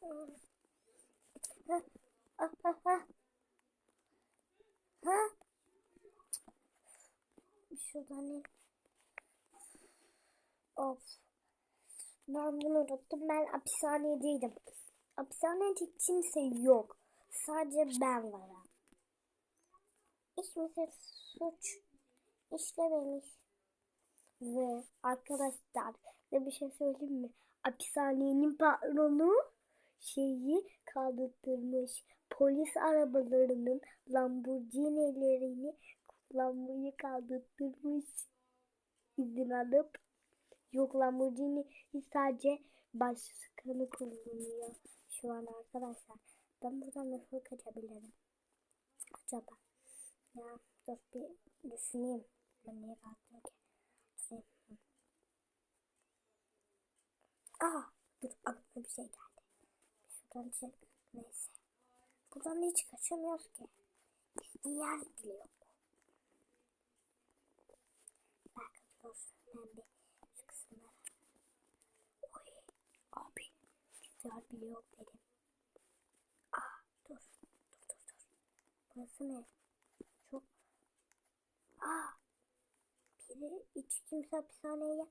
Ha, ha, ha, ha. Şuradan in. Of. Ben bunu unuttum. Ben hapishanedeydim. Hapishanede kimse yok. Sadece ben varım. Hiç kimse suç işlememiş. Ve arkadaşlar size bir şey söyleyeyim mi? Hapishanenin patronu şeyi kaldırtmış. Polis arabalarının Lamborghini'lerini kullanmayı kaldırtmış. İzin alıp yok Lamborghini sadece başkanı kullanıyor şu an arkadaşlar. Ben buradan nasıl kaçabilirim? Acaba? Ya dur bir düşüneyim. Ben niye kalktım ki? Durayım. Aa, dur aklıma bir şey geldi. Şuradan çık. Neyse. Buradan hiç kaçamıyoruz ki. Bir yer bile yok. Bak dur. Ben bir şu kısımlara. Oy. Abi. Yer bile yok dedim. Aa dur. Dur dur dur. Burası ne? Çok. Aa. Biri hiç kimse hapishaneye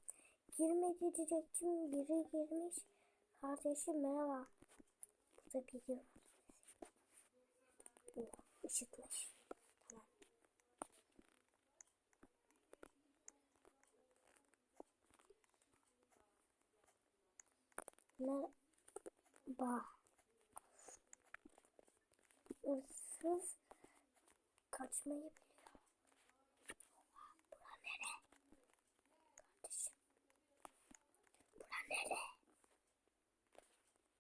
girmedi diyecektim. Biri girmiş. Kardeşim merhaba. Burada biri var. Oh, ışıkmış. Tamam. Merhaba. Hırsız kaçmayı biliyor. Bura nere? Kardeşim. Bura nere?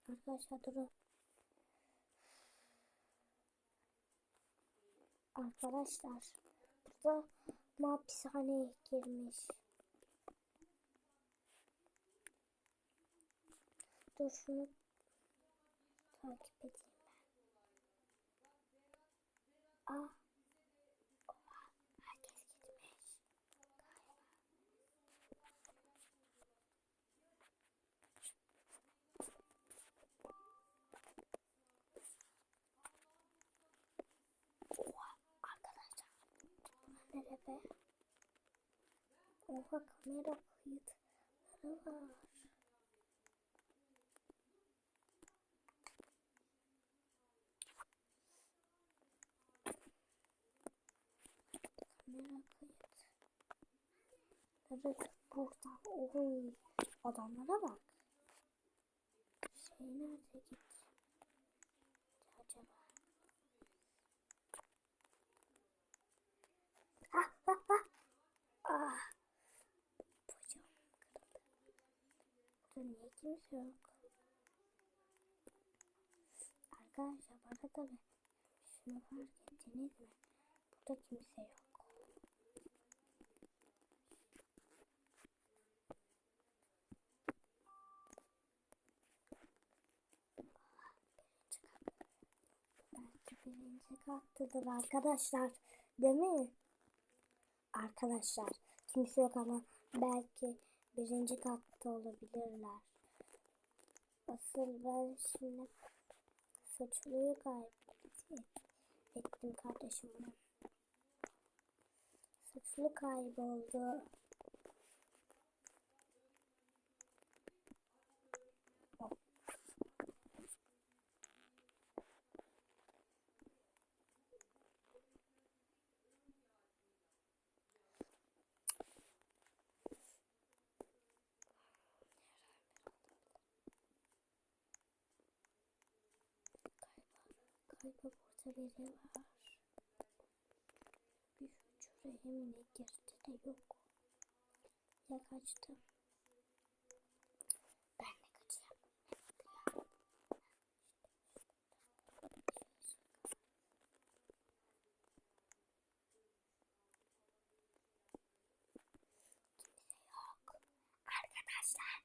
Arkadaşlar durun. Arkadaşlar burada hapishaneye girmiş. Dur şunu takip edeyim ben. Aa. Oha, herkes gitmiş. Oha arkadaşlar. Bura nere be? Oha kamera kayıtları var. Kamera kayıt. Evet burada. Oy. Adamlara bak. Şey nerede gitti? Acaba? Ah ah ah. Ah. Bacağım kırıldı. Burada niye kimse yok? Arkadaşlar bana da şunu fark ettiniz mi? Burada kimse yok. Birinci kattadır arkadaşlar. Değil mi? Arkadaşlar kimse yok ama belki birinci katta olabilirler. Asıl ben şimdi suçluyu kaybettim. Ettim kardeşim bunu. Kayboldu. Galiba burada biri var. Bir şuraya mı ne girdi de yok. Ya kaçtı. Ben de kaçacağım. Kimse yok. Arkadaşlar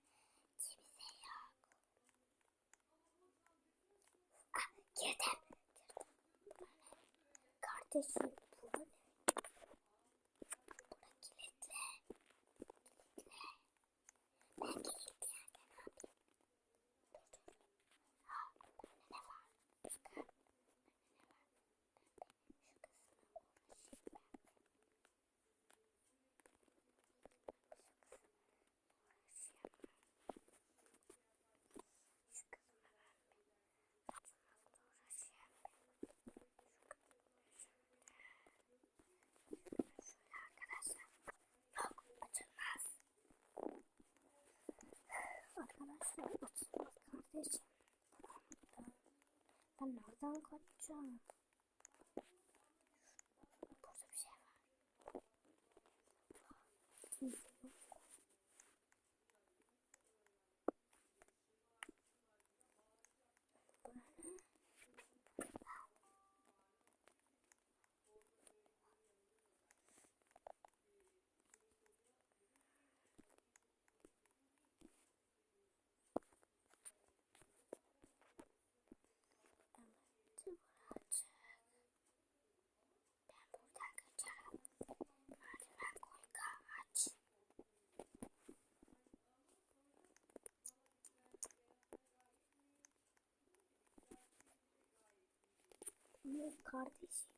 kimse yok. Ah, girdim. Girdim. Kardeşim bu kaçacağım. Ben nereden kaçacağım? Kardeşim?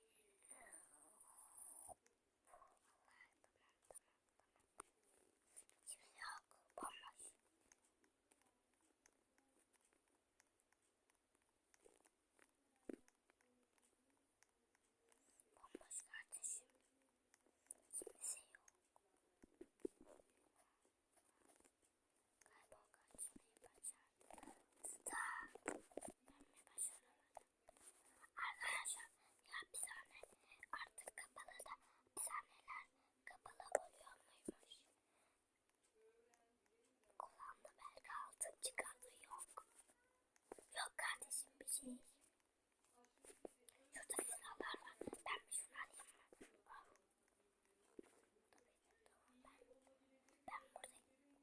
Çok sessiz olmalıyım. Bir de kola, kola verdi. Kimse yok. Bomboş. Bomboş kardeşim. Kimse yok. Galiba kaçmayı başardı. Da. Ben mi başaramadım? Arkadaşlar ya hapishane artık kapalı da hapishaneler kapalı oluyor muymuş? Kulağımda belki altın çıkardı yok. Yok kardeşim bir şey. Şurada silahlar var. Ben bir şunu alayım mı? Al. Tabii, tamam, ben, ben burada,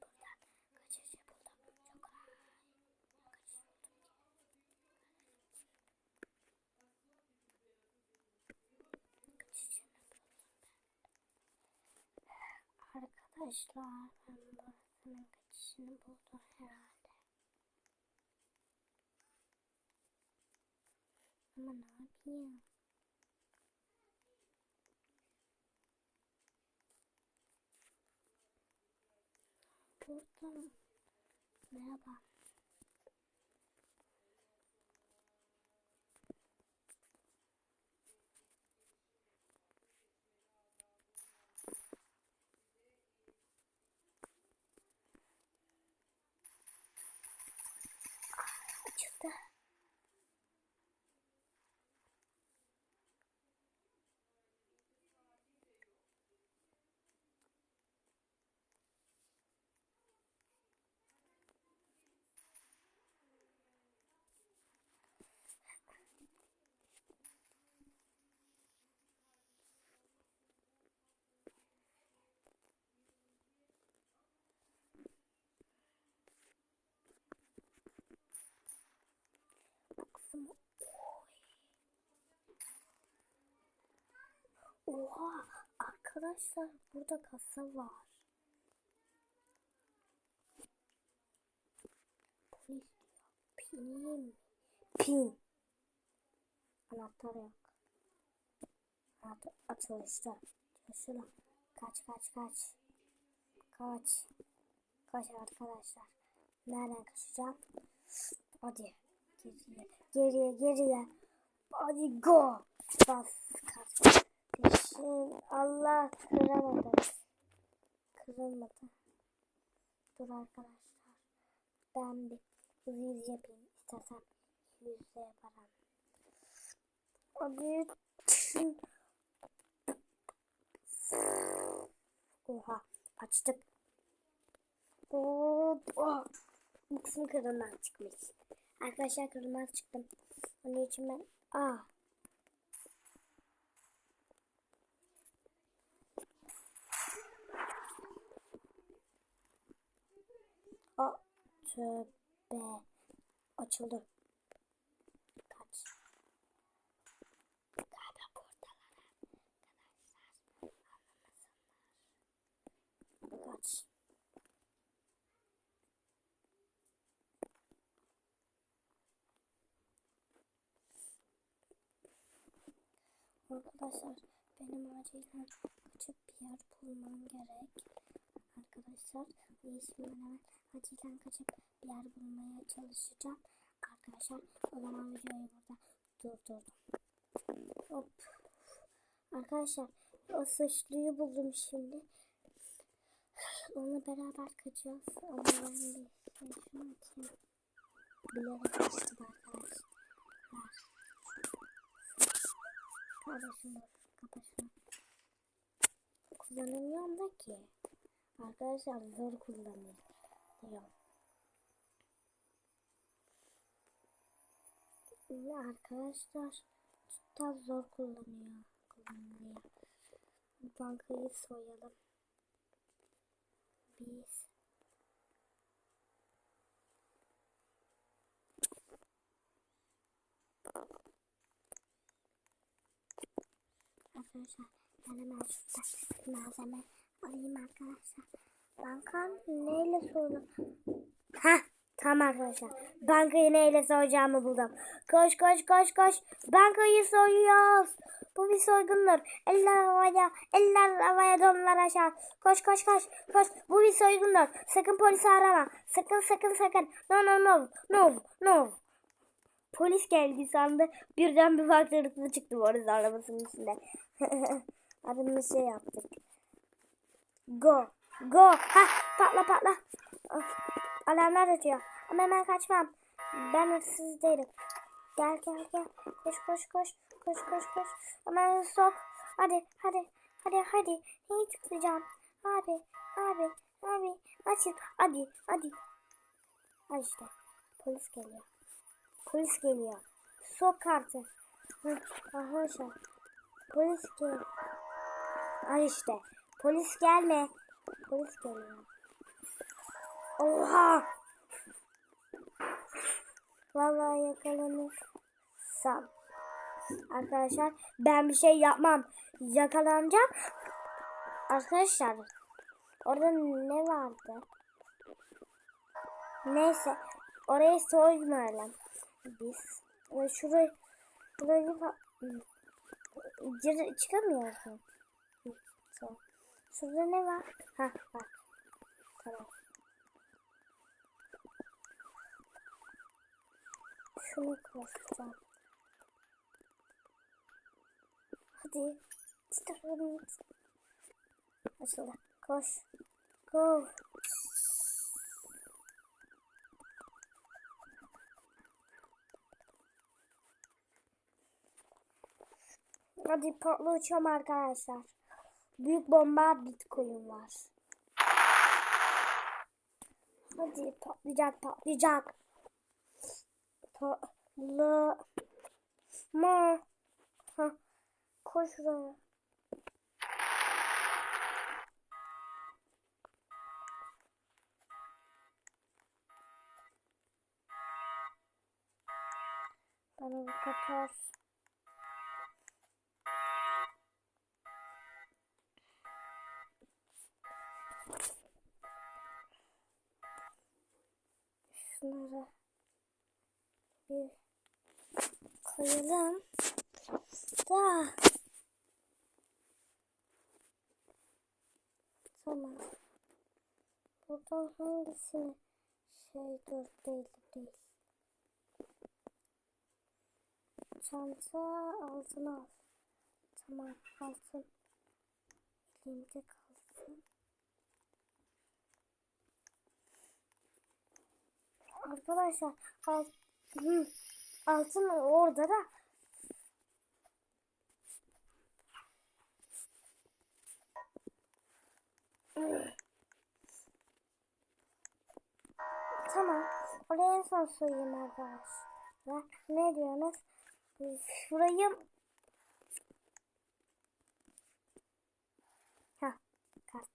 buradan kaçış buldum. Çok kolay. Kaçış buldum ki. Kaçışını buldum ben. Arkadaşlar ben burasının kaçışını buldum herhalde. Ama ne yapayım? Burada merhaba. Açıldı. Bu kısmı Oy. Oha arkadaşlar burada kasa var. Polis. Pin. Pin. Anahtar yok. Anahtar açılışta. Şuna. Kaç kaç kaç. Kaç. Kaç arkadaşlar. Nereden kaçacağım? Hadi. Geriye. Geriye geriye. Hadi go. Bas kaç. Peşin. Allah kıramadı. Kırılmadı. Dur arkadaşlar. Ben bir yüz yapayım. İstersem yüzde yaparım. Hadi. Oha. Açtık. Hop. Oh. Bu kısmı kırılmaz çıkmış. Arkadaşlar kırılmaz çıktım. Onun için ben... Aa. Aa. Tövbe. Açıldı. Kaç. Galiba buradalar arkadaşlar. Anlamasınlar. Kaç. Arkadaşlar benim acilen kaçıp bir yer bulmam gerek. Arkadaşlar yüzden ben hemen acilen kaçıp bir yer bulmaya çalışacağım. Arkadaşlar o zaman videoyu burada durdurdum. Hop. Arkadaşlar O suçluyu buldum şimdi. Onunla beraber kaçacağız. Ama ben bir şunu atayım. Bilerek kaçtım arkadaşlar. Kardeşim dur. Kapa. Kullanamıyorum da ki. Arkadaşlar zor kullanıyor. Diyor. Ve arkadaşlar cidden zor kullanıyor. Kullanılıyor. Bankayı soyalım. Biz. Arkadaşlar ben hemen şuradan malzeme alayım arkadaşlar. Bankan neyle soydum? Ha tamam arkadaşlar. Bankayı neyle soyacağımı buldum. Koş koş koş koş. Bankayı soyuyoruz. Bu bir soygundur. Eller havaya, eller havaya donlar aşağı. Koş koş koş koş. Bu bir soygundur. Sakın polisi arama. Sakın sakın sakın. No no no no no. Polis geldi sandı. Birden bir baktırdıklı çıktı bu arada arabasının içinde. Adımız şey yaptık. Go. Go. Ha patla patla. Of. Alarmlar ötüyor. Ama hemen kaçmam. Ben hırsız değilim. Gel gel gel. Koş koş koş. Koş koş koş. Hemen sok. Hadi hadi. Hadi hadi. Neyi tıklayacağım? Abi abi abi. Açın. Hadi hadi. Ha işte. Polis geliyor. Polis geliyor. Sok kartı. Arkadaşlar. Polis gel. Al işte. Polis gelme. Polis geliyor. Oha! Vallahi yakalanırsam. Arkadaşlar ben bir şey yapmam. Yakalanacağım. Arkadaşlar orada ne vardı? Neyse orayı soymayalım. Biz Ve şurayı burayı. Hı, tamam. Şurada ne var? Ha bak. Tamam. Şunu koşacağım. Hadi. Çıkaralım. Açıldı. Koş. Go. Hadi patlayacağım arkadaşlar. Büyük bomba bitcoin var. Hadi patlayacak patlayacak. Patla. Ma. Ha. Koş şuraya. Bana bir kapat. Koyalım. Da. Tamam. Buradan hangisini şey dur değil değil. Çanta altın al. Tamam altın. Elimde kalsın. Arkadaşlar alt, hı, altın orada da Tamam. Oraya en son soyayım arkadaşlar. Ne diyorsunuz? Şurayı Ha, kart.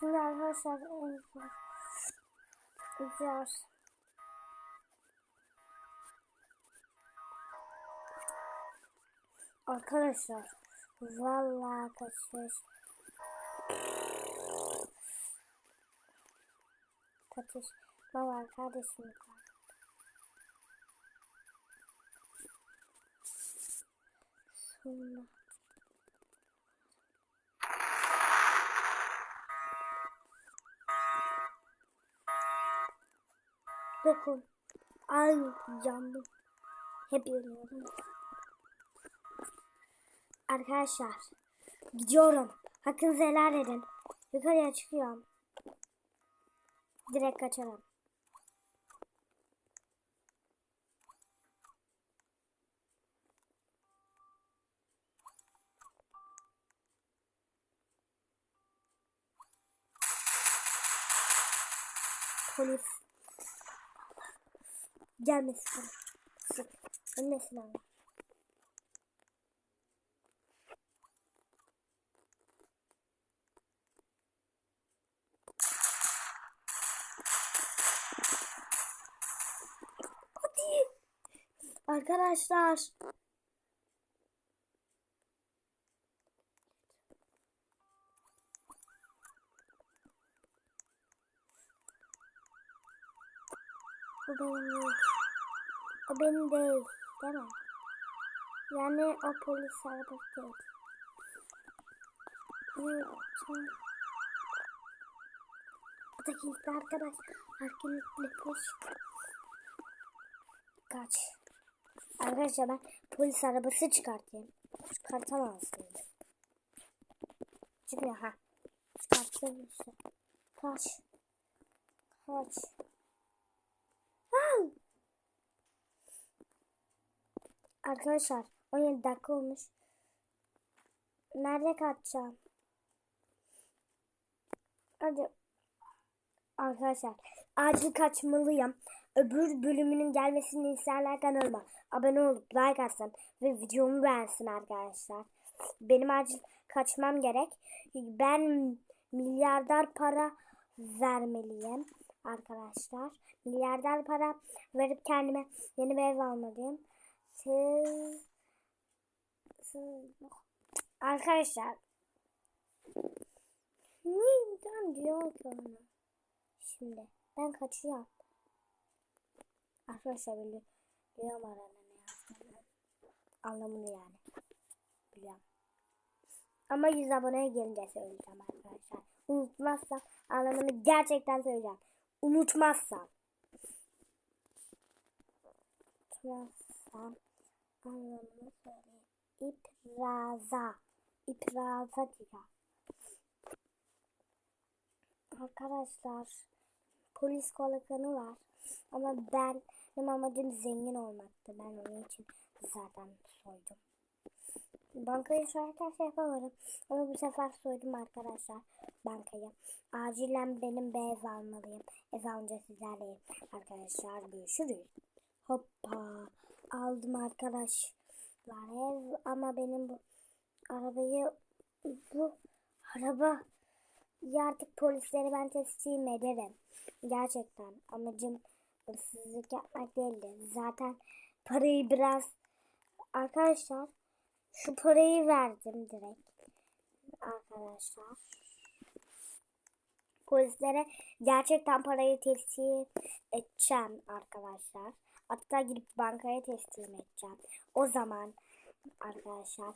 Şimdi arkadaşlar gidiyoruz. Arkadaşlar vallahi kaçış kaçış var kardeşim? Sonra. Dokun. Ay yandım. Hep yanıyorum. Arkadaşlar gidiyorum. Hakkınızı helal edin. Yukarıya çıkıyorum. Direkt kaçarım. Polis. Gelmesin. Ölmesin abi. Hadi. Arkadaşlar. Bu benim. O benim değil. Değil mi? Yani o polis arabası değil. Bu da kilitli arkadaş. Kilitlemiş. Kaç. Arkadaşlar ben polis arabası çıkartayım. Çıkartamazsın. Çıkmıyor ha. Çıkarttım işte. Kaç. Kaç. Arkadaşlar 17 dakika olmuş. Nerede kaçacağım? Hadi. Arkadaşlar acil kaçmalıyım. Öbür bölümünün gelmesini isterler kanalıma abone olup like atsan ve videomu beğensin arkadaşlar. Benim acil kaçmam gerek. Ben milyarder para vermeliyim arkadaşlar. Milyarder para verip kendime yeni bir ev almalıyım. Siz arkadaşlar neden diyor ki bana? Şimdi ben kaçıyorum. Arkadaşlar biliyorum aranın ne yazdığını. Anlamını yani. Biliyorum. Ama 100 aboneye gelince söyleyeceğim arkadaşlar. Unutmazsam anlamını gerçekten söyleyeceğim. Unutmazsam. Unutmazsam anlamını söyleyeyim. İpraza. İpraza diyor. Arkadaşlar polis kolakanı var. Ama ben benim amacım zengin olmaktı. Ben onun için zaten soydum. Bankayı soyarken şey yapamadım. Ama bu sefer soydum arkadaşlar bankayı. Acilen benim bir ev almalıyım. Ev alınca sizlerleyim. Arkadaşlar görüşürüz. Hoppa. Aldım arkadaşlar ev ama benim bu arabayı bu araba ya artık polislere ben teslim ederim. Gerçekten amacım hırsızlık yapmak değildi. Zaten parayı biraz arkadaşlar şu parayı verdim direkt. Arkadaşlar. Polislere gerçekten parayı teslim edeceğim arkadaşlar. Hatta gidip bankaya teslim edeceğim. O zaman arkadaşlar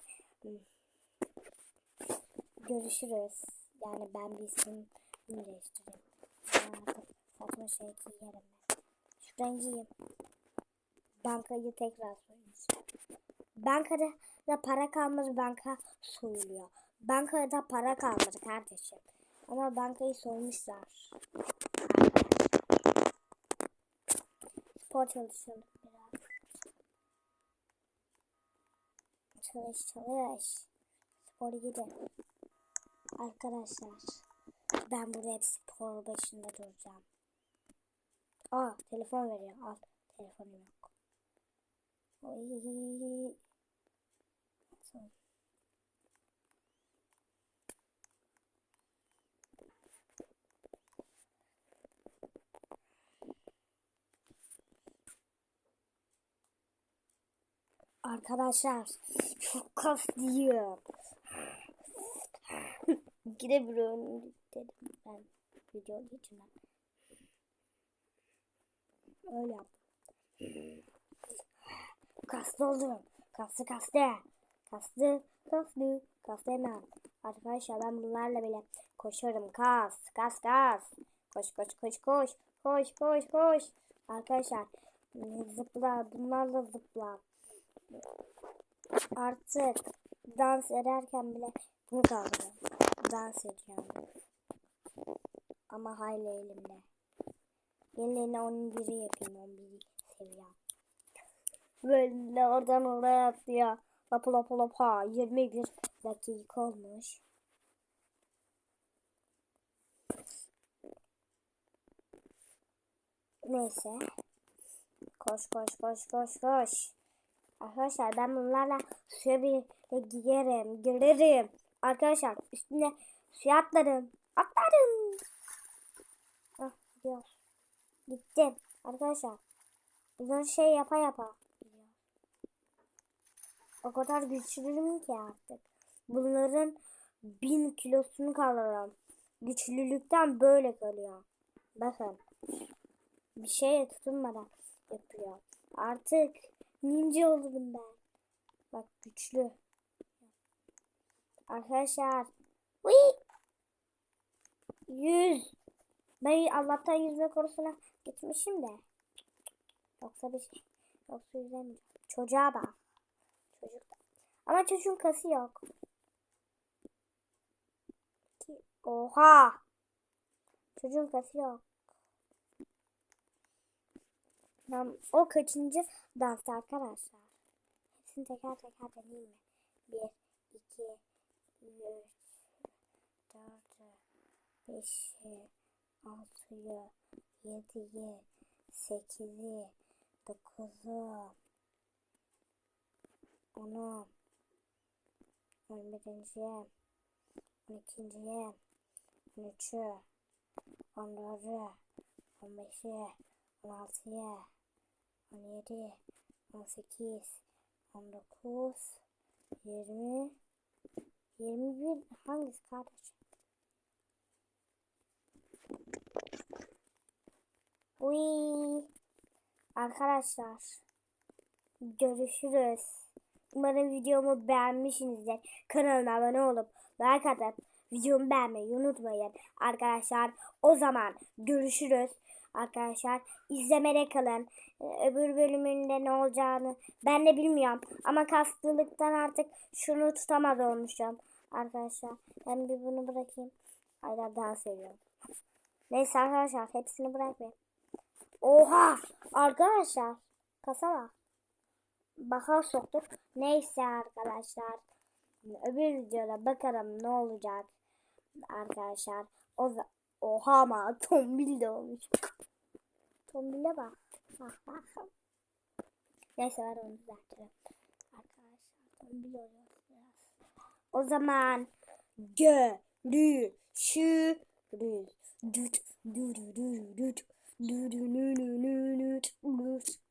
görüşürüz. Yani ben bir isim değiştireyim. Saçma şey giyerim ben. Şuradan giyeyim. Bankayı tekrar soymuş. Bankada da para kalmadı banka soyuluyor. Bankada para kalmadı kardeşim. Ama bankayı soymuşlar. Spor çalışalım biraz. Çalış çalış. Spor gidin. Arkadaşlar ben burada spor başında duracağım. Aa telefon veriyor. Al telefonum yok. Oy. Arkadaşlar çok kaslıyım. Girebiliyorum dedim ben video geçimden. Öyle yap. Kaslı oldum. Kaslı kaslı. Kaslı kaslı. Kaslı hemen. Arkadaşlar ben bunlarla bile koşarım. Kas. Kas kas. Koş koş koş koş. Koş koş koş. Arkadaşlar zıpla. Bunlarla zıpla. Artık dans ederken bile bunu kaldırıyorum. Dans edeceğim. Ama hayli elimde. Yenilerine 11'i yapayım 11'i seviyorum. Böyle oradan oraya atlıyor. Lapa lapa lapa 21 dakika olmuş. Neyse. Koş koş koş koş koş. Arkadaşlar ben bunlarla suya bir girerim, girerim. Arkadaşlar üstüne suya atlarım. Atlarım. Ah gidiyor. Gittim. Arkadaşlar. Bunları şey yapa yapa. O kadar güçlüyüm ki artık. Bunların bin kilosunu kaldırırım. Güçlülükten böyle kalıyor. Bakın. Bir şeye tutunmadan yapıyor. Artık ninja oldum ben. Bak güçlü. Arkadaşlar. Uy! Yüz. Ben Allah'tan yüzme korusuna gitmişim de. Yoksa bir şey. Yoksa yüzemeyeceğim. Çocuğa bak. Çocuk. Ama çocuğun kası yok. Oha. Çocuğun kası yok. Tamam, o kaçıncı dans arkadaşlar? Hepsini teker teker deneyeyim mi? Bir, iki, üç, dört, beşi, altıyı, yediyi, sekizi, dokuzu, onu, on birinciye, on ikinciye, on üçü, on dördü, on beşi, on altıya, on yedi, on sekiz, on dokuz, yirmi, yirmi bir hangisi kardeşim? Uy. Arkadaşlar görüşürüz. Umarım videomu beğenmişsinizdir. Kanalıma abone olup like atıp videomu beğenmeyi unutmayın. Arkadaşlar o zaman görüşürüz. Arkadaşlar izlemede kalın. Ee, Öbür bölümünde ne olacağını ben de bilmiyorum. Ama kastılıktan artık şunu tutamaz olmuşum. Arkadaşlar ben bir bunu bırakayım. Hala daha seviyorum. Neyse arkadaşlar hepsini bırakmayayım. Oha! Arkadaşlar kasa var. Baka soktuk. Neyse arkadaşlar. Öbür videoda bakalım ne olacak. Arkadaşlar. O Oha ama tombil de olmuş. Tombile bak. Bak bak. Neyse var onu düzeltirim. Arkadaşlar tombil oluyor biraz. O zaman görüşürüz. Düt, dü, dü, dü, düt, dü, dü, dü, dü.